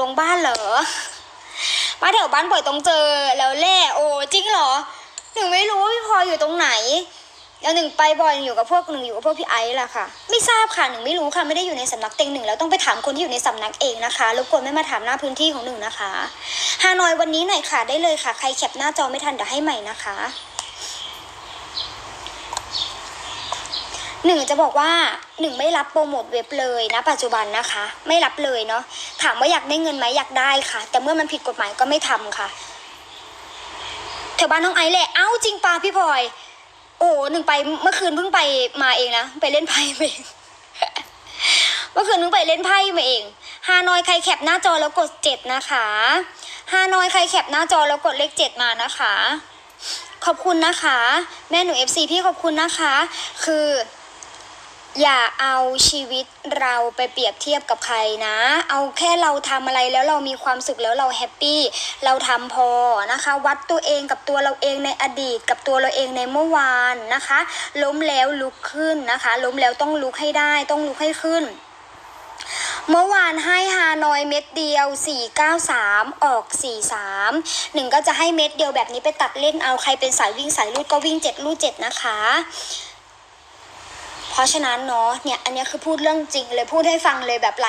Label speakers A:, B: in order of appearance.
A: ลงบ้านเหรอมาแถวบ้านบ่อยต้องเจอแล้วและโอ้จริงเหรอหนึ่งไม่รู้ว่าพี่พลอยอยู่ตรงไหนแล้วหนึ่งไปบ่อยอยู่กับพวกหนึ่งอยู่กับพวกพี่ไอซ์ล่ะค่ะ ไม่ทราบค่ะหนึ่งไม่รู้ค่ะไม่ได้อยู่ในสำนักเต็งหนึ่งแล้วต้องไปถามคนที่อยู่ในสำนักเองนะคะรบกวนไม่มาถามหน้าพื้นที่ของหนึ่งนะคะฮานอยวันนี้หน่อยค่ะได้เลยค่ะ ใครแคปหน้าจอไม่ทันเดี๋ยวให้ใหม่นะคะ หนึ่งจะบอกว่าหนึ่งไม่รับโปรโมทเว็บเลยนะ ปัจจุบันนะคะ ไม่รับเลยเนาะถามว่าอยากได้เงินไหมอยากได้ค่ะ แต่เมื่อมันผิดกฎหมายก็ไม่ทำค่ะแถวบ้านน้องไอซ์แหละเอ้าจริงปาพี่พลอย โอ้หนึ่งไปเมื่อคืนเพิ่งไปมาเองนะไปเล่นไพ่เองเมื่อคืนเพิ่งไปเล่นไพ่มาเองฮานอยใครแคปหน้าจอแล้วกดเจ็ดนะคะฮานอยใครแคปหน้าจอแล้วกดเลขเจ็ดมานะคะขอบคุณนะคะ แม่หนู FC พี่ขอบคุณนะคะ คือ อย่าเอาชีวิตเราไปเปรียบเทียบกับใครนะ เอาแค่เราทำอะไรแล้วเรามีความสุขแล้วเราแฮปปี้ เราทำพอนะคะ วัดตัวเองกับตัวเราเองในอดีต กับตัวเราเองในเมื่อวานนะคะ ล้มแล้วลุกขึ้นนะคะ ล้มแล้วต้องลุกให้ได้ ต้องลุกให้ขึ้นเมื่อวานให้ฮานอยเม็ดเดียว 493 ออก 43 หนึ่งก็จะให้เม็ดเดียวแบบนี้ไปตัดเล่นเอาใครเป็นสายวิ่งสายลูดก็วิ่ง 7 ลูด7นะคะ เพราะฉะนั้นเนาะเนี่ยอันนี้คือพูดเรื่องจริงเลยพูดให้ฟังเลยแบบหลาย